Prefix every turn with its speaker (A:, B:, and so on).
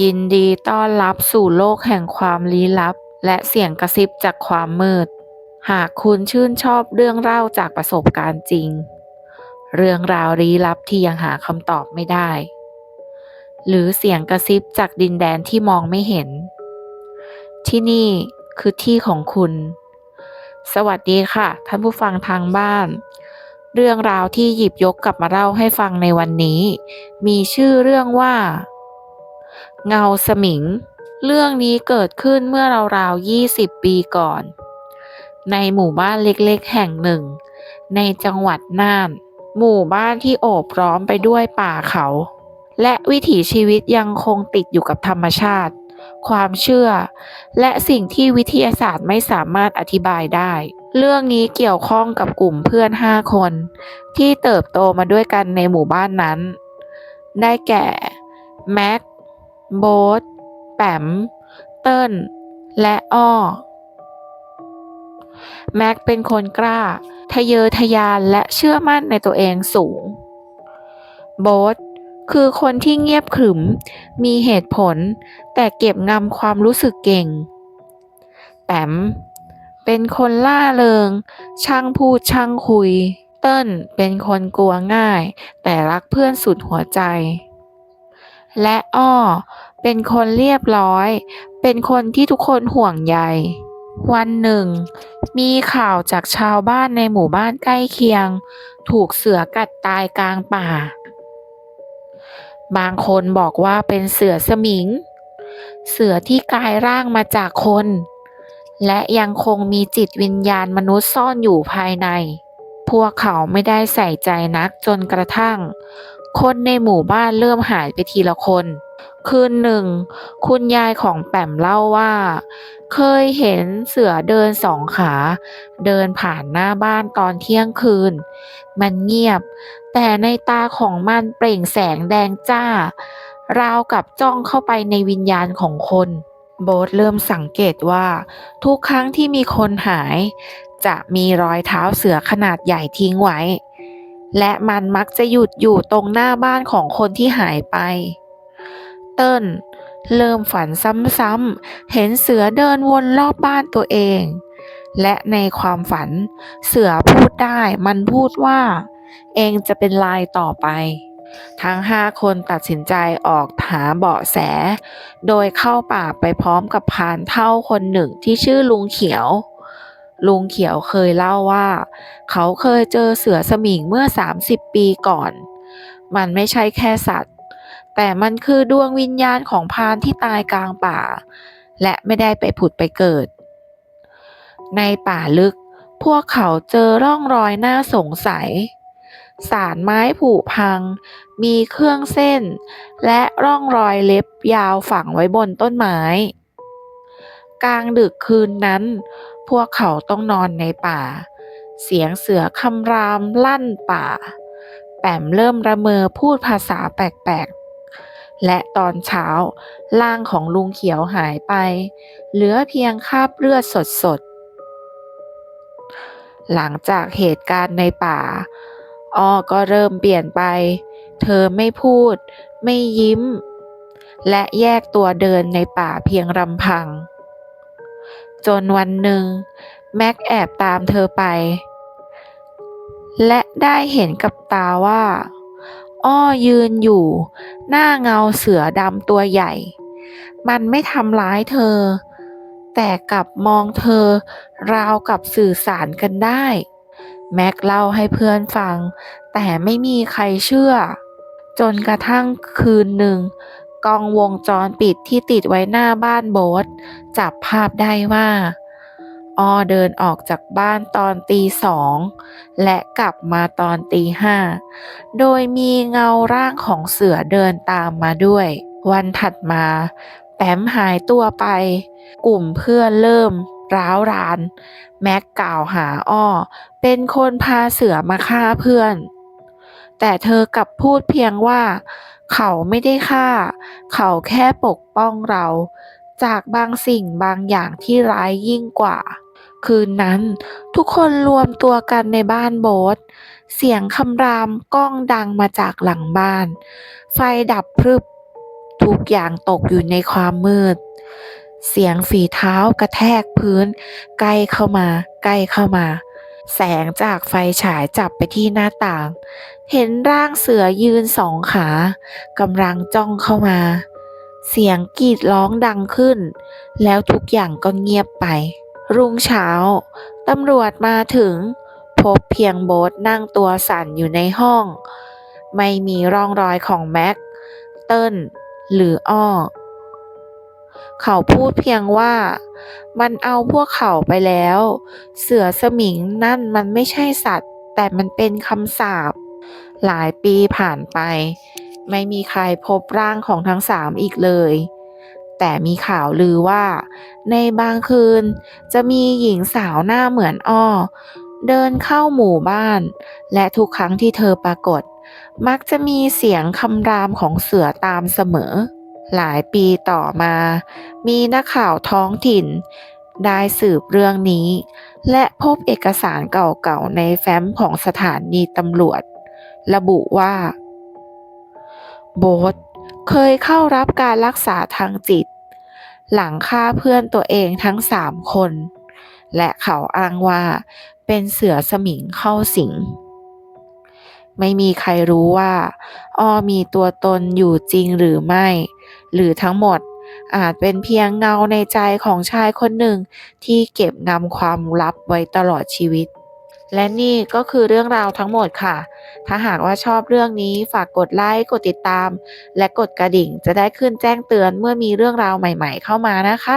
A: ยินดีต้อนรับสู่โลกแห่งความลี้ลับ และเสียงกระซิบจากความมืด หากคุณชื่นชอบเรื่องเล่าจากประสบการณ์จริง เรื่องราวลี้ลับที่ยังหาคำตอบไม่ได้ หรือเสียงกระซิบจากดินแดนที่มองไม่เห็น ที่นี่คือที่ของคุณ สวัสดีค่ะ ท่านผู้ฟังทางบ้าน เรื่องราวที่หยิบยกกลับมาเล่าให้ฟังในวันนี้ มีชื่อเรื่องว่า เงาสมิง เรื่องนี้เกิดขึ้นเมื่อราวๆ 20 ปีก่อน ในหมู่บ้านเล็กๆ แห่งหนึ่ง ในจังหวัดน่าน หมู่บ้านที่โอบล้อมไปด้วยป่าเขา และวิถีชีวิตยังคงติดอยู่กับธรรมชาติ ความเชื่อ และสิ่งที่วิทยาศาสตร์ไม่สามารถอธิบายได้ เรื่องนี้เกี่ยวข้องกับกลุ่มเพื่อนห้าคน ที่เติบโตมาด้วยกันในหมู่บ้านนั้น ได้แก่ แม็ก โบ๊ทแปม เติ้ล และอ้อ แม็กเป็นคนกล้า ทะเยอทะยานและเชื่อมั่นในตัวเองสูง โบ๊ทคือคนที่เงียบขรึม มีเหตุผล แต่เก็บงำความรู้สึกเก่ง แปม เป็นคนล่าเริง ช่างพูดช่างคุย เติ้ลเป็นคนกลัวง่าย แต่รักเพื่อนสุดหัวใจ และอ้อ เป็นคนเรียบร้อย เป็นคนที่ทุกคนห่วงใย วันหนึ่ง มีข่าวจากชาวบ้านในหมู่บ้านใกล้เคียง ถูกเสือกัดตายกลางป่า บางคนบอกว่าเป็นเสือสมิง เสือที่กลายร่างมาจากคน และยังคงมีจิตวิญญาณมนุษย์ซ่อนอยู่ภายใน พวกเขาไม่ได้ใส่ใจนักจนกระทั่ง คนในหมู่บ้านเริ่มหายไปทีละคน คืนหนึ่ง คุณยายของแปมเล่าว่า เคยเห็นเสือเดินสองขา เดินผ่านหน้าบ้านตอนเที่ยงคืน มันเงียบ แต่ในตาของมันเปล่งแสงแดงจ้า ราวกับจ้องเข้าไปในวิญญาณของคน โบ๊ทเริ่มสังเกตว่า ทุกครั้งที่มีคนหาย จะมีรอยเท้าเสือขนาดใหญ่ทิ้งไว้ และมันมักจะหยุดอยู่ตรงหน้าบ้านของคนที่หายไป เติ้ลเริ่มฝันซ้ำๆ เห็นเสือเดินวนรอบบ้านตัวเอง และในความฝันเสือพูดได้มันพูดว่า เองจะเป็นลายต่อไป ทั้งห้าคนตัดสินใจออกหาเบาะแส โดยเข้าป่าไปพร้อมกับพานเท่าคนหนึ่งที่ชื่อลุงเขียว ลุงเขียวเคยเล่าว่า เขาเคยเจอเสือสมิงเมื่อ 30 ปีก่อน มันไม่ใช่แค่สัตว์ แต่มันคือดวงวิญญาณของพานที่ตายกลางป่า และไม่ได้ไปผุดไปเกิด ในป่าลึก พวกเขาเจอร่องรอยน่าสงสัย สารไม้ผุพัง มีเครื่องเส้น และร่องรอยเล็บยาวฝังไว้บนต้นไม้ กลางดึกคืนนั้น พวกเขาต้องนอนในป่า เสียงเสือคำรามลั่นป่า แปมเริ่มระเมอพูดภาษาแปลกๆ และตอนเช้าร่างของลุงเขียวหายไป เหลือเพียงคราบเลือดสดๆ หลังจากเหตุการณ์ในป่าอ้อก็เริ่มเปลี่ยนไป เธอไม่พูด ไม่ยิ้ม และแยกตัวเดินในป่าเพียงลำพัง จนวันหนึ่ง แม็กแอบตามเธอไป และได้เห็นกับตาว่า อ้อยืนอยู่ หน้าเงาเสือดำตัวใหญ่ มันไม่ทำร้ายเธอ แต่กลับมองเธอ ราวกับสื่อสารกันได้ แม็กเล่าให้เพื่อนฟัง แต่ไม่มีใครเชื่อ จนกระทั่งคืนหนึ่ง กล้องวงจรปิดที่ติดไว้หน้าบ้านโบ๊ทจับภาพได้ว่าอ้อเดินออกจากบ้านตอนตีสองและกลับมาตอนตีห้าโดยมีเงาร่างของเสือเดินตามมาด้วย วันถัดมา แปมหายตัวไป กลุ่มเพื่อนเริ่ม ร้าวราน แม็กกล่าวหาอ้อ เป็นคนพาเสือมาฆ่าเพื่อน แต่เธอกลับพูดเพียงว่า เขาไม่ได้ฆ่า เขาแค่ปกป้องเรา จากบางสิ่งบางอย่างที่ร้ายยิ่งกว่า คืนนั้นทุกคนรวมตัวกันในบ้านโบ๊ทเสียงคำรามก้องดังมาจากหลังบ้าน ไฟดับพรึบ ทุกอย่างตกอยู่ในความมืด เสียงฝีเท้ากระแทกพื้น ใกล้เข้ามา ใกล้เข้ามา แสงจากไฟฉายจับไปที่หน้าต่าง เห็นร่างเสือยืนสองขากำลังจ้องเข้ามา เสียงกรีดร้องดังขึ้น แล้วทุกอย่างก็เงียบไป รุ่งเช้าตำรวจมาถึง พบเพียงโบ๊ทนั่งตัวสั่นอยู่ในห้อง ไม่มีร่องรอยของแม็ก เติ้ลหรืออ้อ เขาพูดเพียงว่า มันเอาพวกเขาไปแล้ว เสือสมิงนั่นมันไม่ใช่สัตว์ แต่มันเป็นคำสาปหลายปีผ่านไป ไม่มีใครพบร่างของทั้งสามอีกเลย แต่มีข่าวลือว่า ในบางคืนจะมีหญิงสาวหน้าเหมือนอ้อ เดินเข้าหมู่บ้าน และทุกครั้งที่เธอปรากฏ มักจะมีเสียงคำรามของเสือตามเสมอ หลายปีต่อมา มีนักข่าวท้องถิ่น ได้สืบเรื่องนี้ และพบเอกสารเก่าๆในแฟ้มของสถานีตำรวจ ระบุว่า โบ๊ทเคยเข้ารับการรักษาทางจิต หลังฆ่าเพื่อนตัวเองทั้งสามคน และเขาอ้างว่าเป็นเสือสมิงเข้าสิงไม่มีใครรู้ว่า อ้อมีตัวตนอยู่จริงหรือไม่ หรือทั้งหมดอาจเป็นเพียงเงาในใจของชายคนหนึ่งที่เก็บงำความลับไว้ตลอดชีวิต และนี่ก็คือเรื่องราวทั้งหมดค่ะ ถ้าหากว่าชอบเรื่องนี้ฝากกดไลค์ กดติดตาม และกดกระดิ่งจะได้ขึ้นแจ้งเตือนเมื่อมีเรื่องราวใหม่ ๆ เข้ามานะคะ